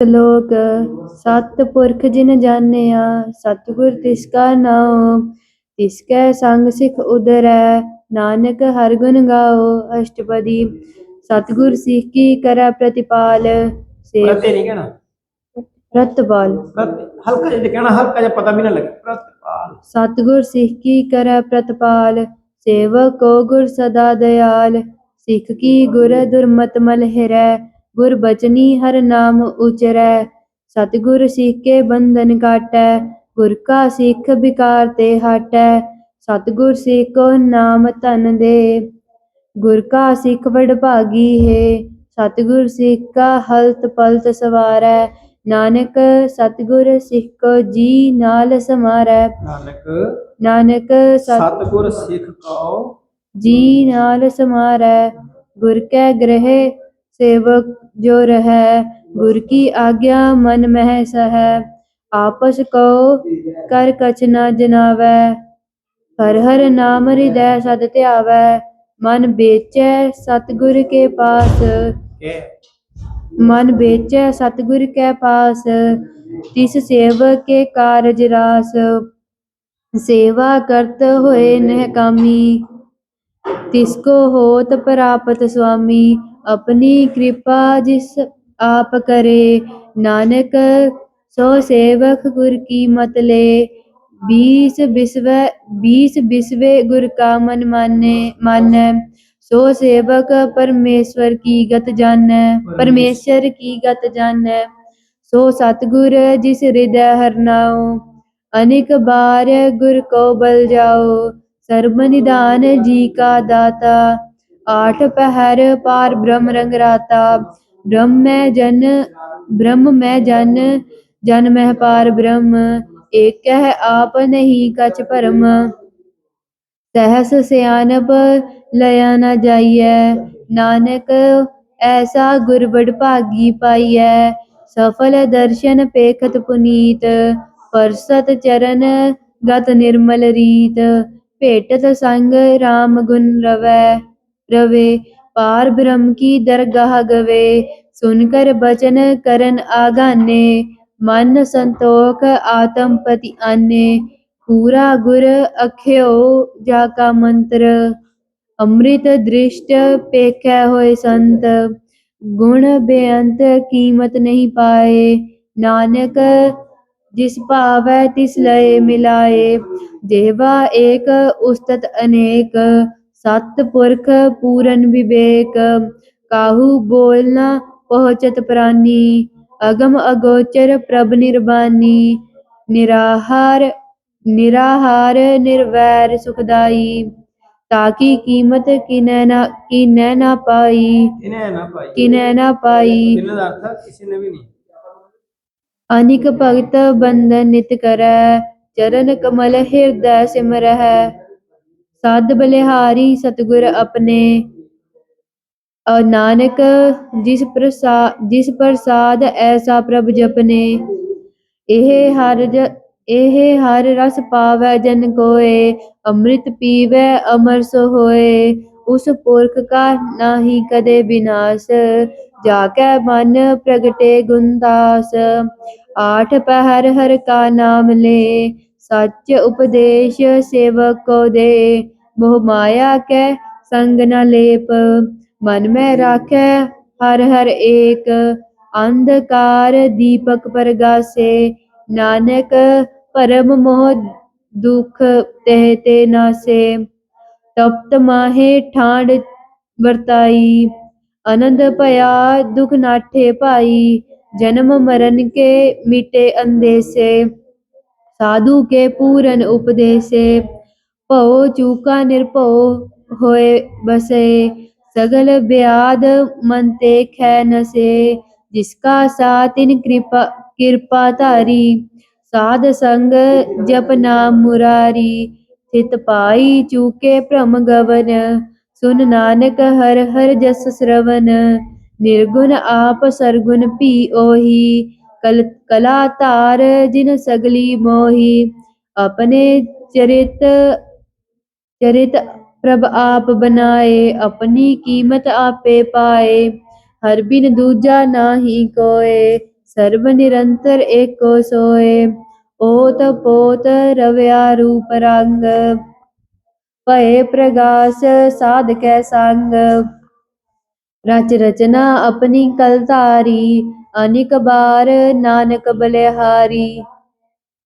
ਲੋਕ ਸਤ ਪੁਰਖ ਜਿਨ ਜਾਣਿਆ ਸਤਿਗੁਰ ਤਿਸ ਕਾ ਨਾਉ ਤਿਸ ਕੈ ਸੰਗ ਸਿਖ ਉਦਰੈ ਨਾਨਕ ਹਰਿ ਗੁਣ ਗਾਓ ਅਸ਼ਟਪਦੀ ਸਤਿਗੁਰ ਸਿੱਖ ਕੀ ਕਰੈ ਪ੍ਰਤਿਪਾਲ ਸੇ ਪ੍ਰਤੇ ਨਹੀਂ ਕਹਿਣਾ। ਪ੍ਰਤਪਾਲ। ਪ੍ਰਤੇ ਹਲਕਾ ਜਿਹਾ ਕਹਿਣਾ ਹਲਕਾ ਜਿਹਾ ਪਤਾ ਵੀ ਨਾ ਲੱਗੇ। ਪ੍ਰਤਪਾਲ। ਸਤਿਗੁਰ ਸਿੱਖ ਕੀ ਕਰੈ ਪ੍ਰਤਪਾਲ ਸੇਵਕ ਕੋ ਗੁਰ ਸਦਾ ਦਇਆਲ ਸਿੱਖ ਕੀ ਗੁਰ ਦੁਰਮਤ ਮਲ ਹਿਰੈ ਗੁਰ ਬਚਨੀ ਹਰ ਨਾਮ ਉਚਰੈ ਸਤਿਗੁਰ ਸਿੱਖ ਕੇ ਬੰਧਨ ਕਾਟੈ ਗੁਰ ਕਾ ਸਿੱਖ ਵਿਕਾਰ ਤੇ ਹਟੈ ਸਤਿਗੁਰ ਸਿੱਖ ਕੋ ਨਾਮ ਧਨ ਦੇ। ਗੁਰ ਕਾ ਸਿੱਖ ਵਡ ਭਾਗੀ ਹੈ ਸਤਿਗੁਰ ਸਿੱਖ ਕਾ ਹਲਤ ਪਲਤ ਸਵਾਰੈ ਨਾਨਕ ਸਤਿਗੁਰ ਸਿੱਖ ਕੋ ਜੀ ਨਾਲ ਸਮਾਰੈ। ਨਾਨਕ ਨਾਨਕ ਸਤ ਸਤਿਗੁਰ ਸਿੱਖ ਕਉ। ਜੀ ਨਾਲ ਸਮਾਰੈ ਗੁਰ ਕੈ ਗ੍ਰਹਿ ਸੇਵਕ ਜੋ ਰਹੈ ਗੁਰ ਕੀ ਆਗਿਆ ਮਨ ਮਹਿ ਸਹੈ ਆਪਸ ਕਛ ਨ ਜਨਾਵੈ ਹਰ ਹਰ ਨਾਮ ਹਿਰਦੈ ਸਦ ਧਿਆਵੈ ਮਨ ਵੇਚੈ ਸਤਿਗੁਰ ਕੇ ਪਾਸ ਮਨ ਵੇਚੈ ਸਤਿਗੁਰ ਕੈ ਪਾਸ ਤਿਸ ਸੇਵਕ ਕੇ ਕਾਰਜ ਰਾਸ ਸੇਵਾ ਕਰਤ ਹੋਏ ਨਹਿ ਕਾਮੀ ਤਿਸ ਕੋ ਹੋਤ ਪ੍ਰਾਪਤ ਸੁਆਮੀ ਆਪਣੀ ਕਿਰਪਾ ਜਿਸ ਆਪ ਕਰੇ, ਨਾਨਕ ਸੋ ਸੇਵਕ ਗੁਰ ਕੀ ਮਤ ਲੈ, ਬੀਸ ਬਿਸਵੈ ਬਿਸਵੇ ਗੁਰ ਕਾ ਮਨ ਮਾਨੇ, ਮਾਨੈ, ਸੋ ਸੇਵਕ ਪਰਮੇਸ਼ਵਰ ਕੀ ਗਤ ਜਾਣੈ, ਪਰਮੇਸ਼ਰ ਕੀ ਗਤ ਜਾਣੈ, ਸੋ ਸਤਿਗੁਰ ਜਿਸ ਹਿਰਦੈ ਹਰਨਾਉ ਅਨੇਕ ਬਾਰ ਗੁਰ ਕੋ ਬਲ ਜਾਓ ਸਰਬ ਨਿਧਾਨ ਜੀ ਕਾ ਦਾਤਾ ਆਠ ਪਹਿਰ ਪਾਰ ਬ੍ਰਹਮ ਰੰਗ ਰਾਤਾ। ਬ੍ਰਹਮ ਮੈਂ ਜਨ, ਬ੍ਰਹਮ ਮੈਂ ਜਨ ਜਨ ਮਹਿ ਪਾਰ ਬ੍ਰਹਮ ਏਕ ਹੈ ਆਪ ਨਹੀਂ ਕਛ ਭਰਮ। ਸਹਸ ਸਿਆਨਪ ਲਿਆ ਨ ਜਾਈਐ, ਨਾਨਕ ਐਸਾ ਗੁਰ ਵਡ ਭਾਗੀ ਪਾਈਐ। ਸਫਲ ਦਰਸ਼ਨ ਪੇਖਤ ਪੁਨੀਤ, ਪਰਸਤ ਚਰਨ ਗਤ ਨਿਰਮਲ ਰੀਤ। ਭੇਟਤ ਸੰਗ RAM ਗੁਣ ਰਵੈ। ਰਵੇ ਪਾਰ ਬ੍ਰਹਮ ਕੀ ਦਰਗਾਹ ਗਵੇ ਸੁਨ ਕਰ ਬਚਨ ਕਰਨ ਆਗਾਨੇ ਮਨ ਸੰਤੋਖ ਆਤਮ ਪਤੀ ਆਨੇ ਪੂਰਾ ਗੁਰ ਅਖਿਓ ਜਾ ਕਾ ਮੰਤਰ ਅੰਮ੍ਰਿਤ ਦ੍ਰਿਸ਼ਟ ਪੇਖੈ ਹੋਏ ਸੰਤ ਗੁਣ ਬੇਅੰਤ ਕੀਮਤ ਨਹੀਂ ਪਾਏ ਨਾਨਕ ਜਿਸ ਭਾਵੈ ਤਿਸ ਲਏ ਮਿਲਾਏ ਦੇਵਾ ਏਕ ਉਸਤਤ ਅਨੇਕ ਸਤ ਪੁਰਖ ਪੂਰਨ ਵਿਵੇਕ ਕਾਹੂ ਬੋਲਨਾ ਪਹੁੰਚਤ ਪ੍ਰਾਨੀ ਅਗਮ ਅਗੋਚਰ ਪ੍ਰਭ ਨਿਰਬਾਨੀ ਨਿਰਾਹਾਰ ਨਿਰਾਹਾਰ ਨਿਰਵੈਰ ਸੁਖਦਾਈ ਤਾਕੀ ਕੀਮਤ ਕਿਨੈ ਨਾ ਕੀਨੈ ਨਾ ਪਾਈ। ਇਹਨੇ ਨਾ ਭਾਈ ਕਿਨੈ ਨਾ ਪਾਈ। ਇਹਨਾਂ ਦਾ ਅਰਥ ਕਿਸੇ ਨੇ ਵੀ ਨਹੀਂ। ਅਨਿਕ ਭਗਤ ਬੰਧਨ ਨਿਤ ਕਰੈ ਚਰਨ ਕਮਲ ਹਿਰਦੈ ਸਿਮਰਹਿ। ਸਦ ਬਲਿਹਾਰੀ ਸਤਿਗੁਰ ਆਪਣੇ। ਨਾਨਕ, ਜਿਸ ਪ੍ਰਸਾਦ ਜਿਸ ਪ੍ਰਸਾਦ ਐਸਾ ਪ੍ਰਭ ਜਪਨੇ, ਇਹ ਹਰ ਇਹ ਹਰ ਰਸ ਪਾਵੈ ਜਨ ਕੋਏ, ਅੰਮ੍ਰਿਤ ਪੀਵੈ ਅਮਰ ਸੋ ਹੋਏ, ਉਸ ਪੁਰਖ ਕਾ ਨਾਹੀ ਕਦੇ ਬਿਨਾਸ਼ ਜਾ ਕੈ ਮਨ ਪ੍ਰਗਟੇ ਗੁੰਦਾਸ ਆਠ ਪਹਿਰ ਹਰ ਕਾ ਨਾਮ ਲੈ ਸੱਚ ਉਪਦੇਸ਼ ਸੇਵਕ ਕੋ ਦੇ, ਮੋਹ ਮਾਇਆ ਕੈ ਸੰਗ ਨ ਲੇਪ। ਮਨ ਮੈਂ ਰਾਖੈ ਹਰ ਹਰ ਏਕ, ਅੰਧਕਾਰ ਦੀਪਕ ਪਰਗਾਸੇ। ਨਾਨਕ ਪਰਮ ਮੋਹ ਦੁਖ ਤਹਿ ਤੇ ਨਾਸੇ। ਤਪਤ ਮਾਹੇ ਠਾਂਡ ਵਰਤਾਈ, ਆਨੰਦ ਭਇਆ ਦੁਖ ਨਾਠੇ ਭਾਈ। ਜਨਮ ਮਰਨ ਕੇ ਮਿਟੇ ਅੰਦੇਸੇ। ਸਾਧੂ ਕੇ ਪੂਰਨ ਉਪਦੇਸੇ ਭਉ ਚੂਕਾ ਨਿਰਭਉ ਹੋਏ ਬਸੇ ਸਗਲ ਬਿਆਦ ਮਨ ਤੇ ਖੈ ਨਸੇ ਜਿਸ ਸਾ ਤਿਨ ਕਿਰਪਾ ਕਿਰਪਾ ਧਾਰੀ ਸਾਧ ਸੰਗ ਜਪ ਨਾਮ ਮੁਰਾਰੀ ਥਿਤ ਪਾਈ ਚੂਕੇ ਭ੍ਰਮ ਗਵਨ ਸੁਨ ਨਾਨਕ ਹਰ ਹਰ ਜਸ ਸ਼ਰਵਨ ਨਿਰਗੁਣ ਆਪ ਸਰਗੁਣ ਭੀ ਓਹੀ ਕਲ ਕਲਾ ਧਾਰ ਜਿਨ ਸਗਲੀ ਮੋਹੀ, ਆਪਣੇ ਚਰਿਤ ਚਰਿਤ ਪ੍ਰਭ ਆਪ ਬਨਾਏ ਆਪਣੀ ਕੀਮਤ ਆਪੇ ਪਾਏ, ਹਰ ਬਿਨ ਦੂਜਾ ਨਾਹੀ ਕੋਏ, ਸਰਬ ਨਿਰੰਤਰ ਏਕੋ ਸੋਏ ਓਤ ਪੋਤ ਰਵਿਆ ਰੂਪ ਰੰਗ, ਭਏ ਪ੍ਰਗਾਸ ਸਾਧਕੈ ਸੰਗ। ਰਚ ਰਚਨਾ ਆਪਣੀ ਕਲ ਧਾਰੀ ਅਨਿਕ ਬਾਰ ਨਾਨਕ ਬਲਿਹਾਰੀ।